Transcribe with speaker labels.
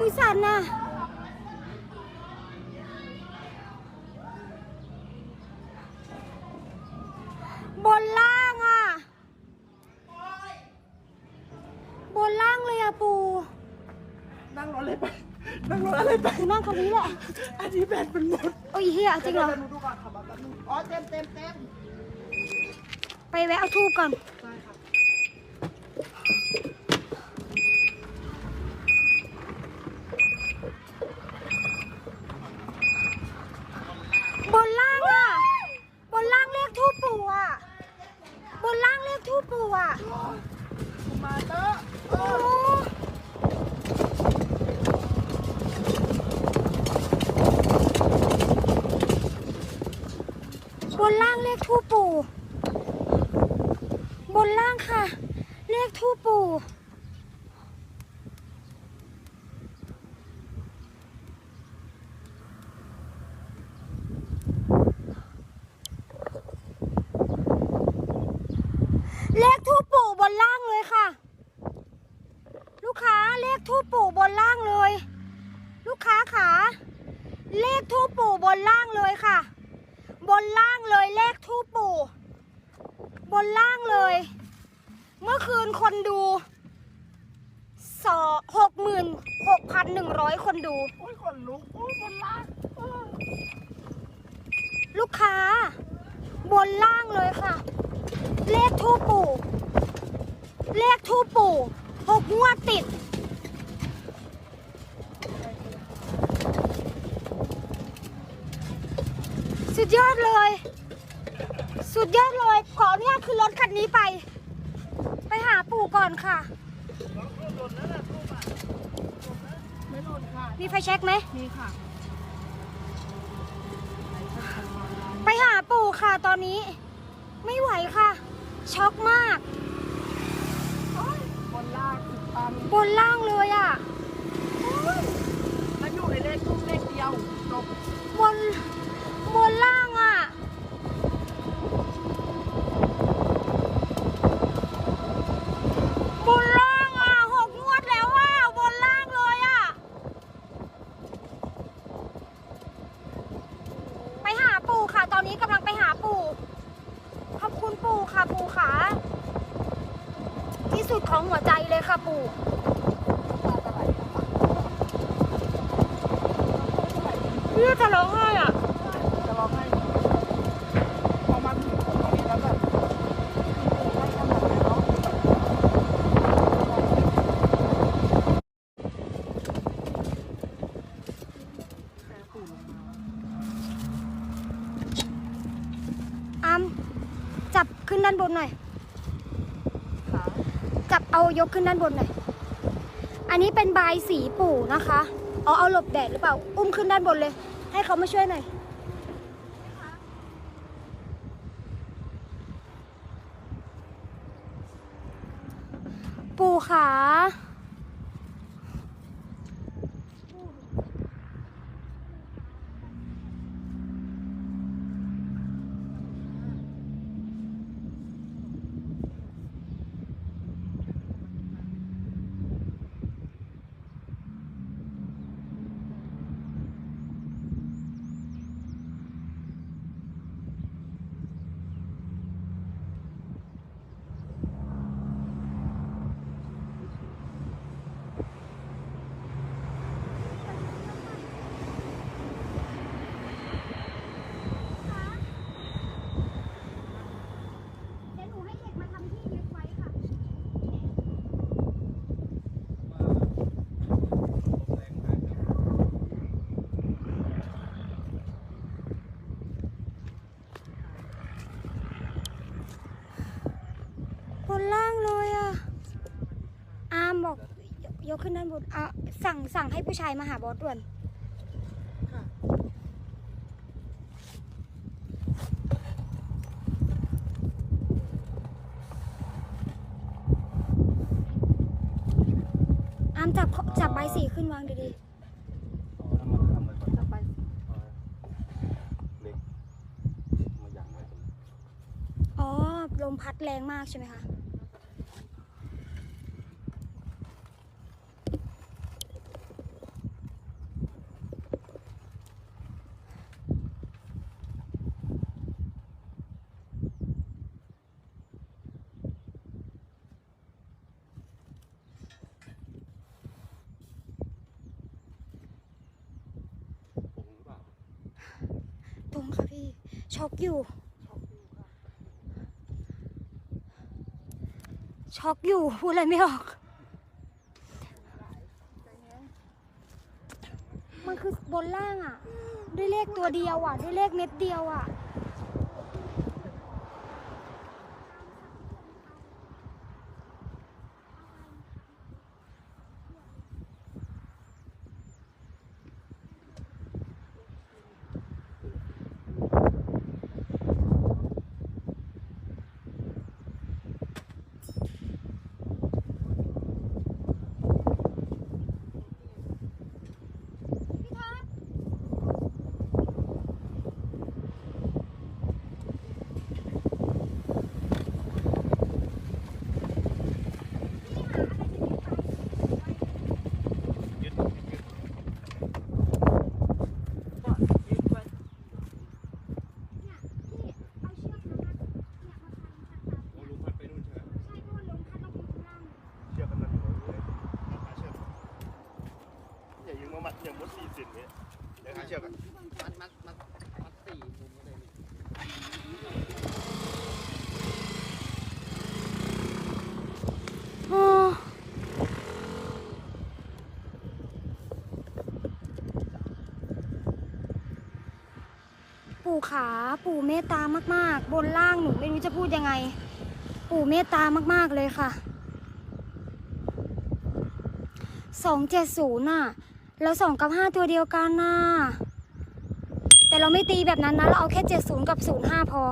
Speaker 1: มือสั่นน่ะบนล่างอะ บนล่างเลยอะปู
Speaker 2: นั่งรถอะไรไป นั่งรถอะไรไป
Speaker 1: กูนั่งคันนี้แหละ
Speaker 2: อันนี้แบตมันหมด
Speaker 1: โอ้ยเฮียจริงเหรอ
Speaker 2: ดี๋ยวดูก่อนขับมาแป๊บนึงอ๋อ เต็มเต็มเต็ม
Speaker 1: ไปแวะเอาทูบก่อน
Speaker 2: ใช่ครับ
Speaker 1: บนล่างอะ บนล่างเลขทูบปู่อะ บนล่างเลขทูบปู่อะ
Speaker 2: มาเตอะ
Speaker 1: โอ้ บนล่างเลขทูปปู่ บนล่างค่ะ เลขทูปปู่เลขทูปปู่บนล่างเลยค่ะ ลูกค้าเลขทูปปู่บนล่างเลย ลูกค้าขาเลขทูปปู่บนล่างเลยค่ะ บนล่างเลยเลขทูปปู่ บนล่างเลย เมื่อคืนคนดูสอหกหมื่นหกพันหนึ่งร้อยคนดู
Speaker 2: โอ้ยขนลุกโอ้ยคนรักเออ
Speaker 1: ลูกค้า บนล่างเลยค่ะ เลขทูปปู่ เลขทูปปู่หกงวดติด ยอดเลย สุดยอดเลย ขออนุญาตขึ้นรถคันนี้ไป ไปหาปู่ก่อนค่ะ
Speaker 2: ไม่หล่นค่ะ
Speaker 1: มีไฟแช็กไหม
Speaker 2: มีค่ะ
Speaker 1: ไปหาปู่ค่ะตอนนี้ ไม่ไหวค่ะ ช็อกมาก
Speaker 2: บนล่างอีกตัน
Speaker 1: บนล่างเลยอะ
Speaker 2: แล้วอยู่ในเลขทุ่เลขเดียวจบบ
Speaker 1: น บนล่างอะ บนล่างอะหกงวดแล้วอะบนล่างเลยอะ ไปหาปู่ค่ะ ตอนนี้กำลังไปหาปู่ ขอบคุณปู่ค่ะปู่ขาที่สุดของหัวใจเลยค่ะปู่พี่จะร้องไห้อะ
Speaker 2: ร้องให้พอมาถึงตรงนี้แล้วแบบให้ขนาดเลยเนาะ
Speaker 1: อัมจับ ขึ้นด้านบนหน่อย
Speaker 2: ขา
Speaker 1: จับเอายกขึ้นด้านบนหน่อย อันนี้เป็นบายสีปู่นะคะเอาเอาหลบแดดหรือเปล่า อุ้มขึ้นด้านบนเลย ให้เขามาช่วยหน่อย ปู่ขา เดี๋ยวหนูให้เด็กมาทำที่ยึดไว้ค่ะ บนล่างเลยอะ อามบอก ยกยกขึ้นด้านบนอะสั่งสั่งให้ผู้ชายมาหาบอสด่วน
Speaker 2: ค่ะ
Speaker 1: อามจับจับใบสีขึ้นวางดี
Speaker 3: เอาน้ำมันทำอะไรก่อน
Speaker 2: จะไป
Speaker 3: เอาเล็กมาอย่างไรตรงนี้
Speaker 1: ๆอ๋อ ลมพัดแรงมากใช่ไหมคะ ตรงค่ะพี่ ช็อกอยู่ ช็อกอยู่ พูดอะไรไม่ออก มันคือบนล่างอะ ด้วยเลขตัวเดียวอะ ด้วยเลขเม็ดเดียวอะ เนี่ยพี่เอาเชือกนะคะเนี่ยมาพันพันตาม
Speaker 3: โอ้ลุงพัดไปนู่นใช่ไหม
Speaker 1: ใช่เพราะว่าลงพัดเราอยู่ข้างล่าง
Speaker 3: เชือกกันนั่นเลยหาเชือกอย่ายิงมามัดอย่างมดสี่สิบเนี่ย เชือกกัน
Speaker 2: มัดมัดมัดมัดสี่มุมเลยนี่
Speaker 1: โอ้ปู่ขาปู่เมตตามาก ๆ บนล่างหนูไม่รู้จะพูดยังไง ปู่เมตตามาก ๆ เลยค่ะสองเจ็ดศูนย์น่ะ แล้วสองกับห้าตัวเดียวกันน่ะแต่เราไม่ตีแบบนั้นนะ เราเอาแค่เจ็ดศูนย์กับศูนย์ห้าพอ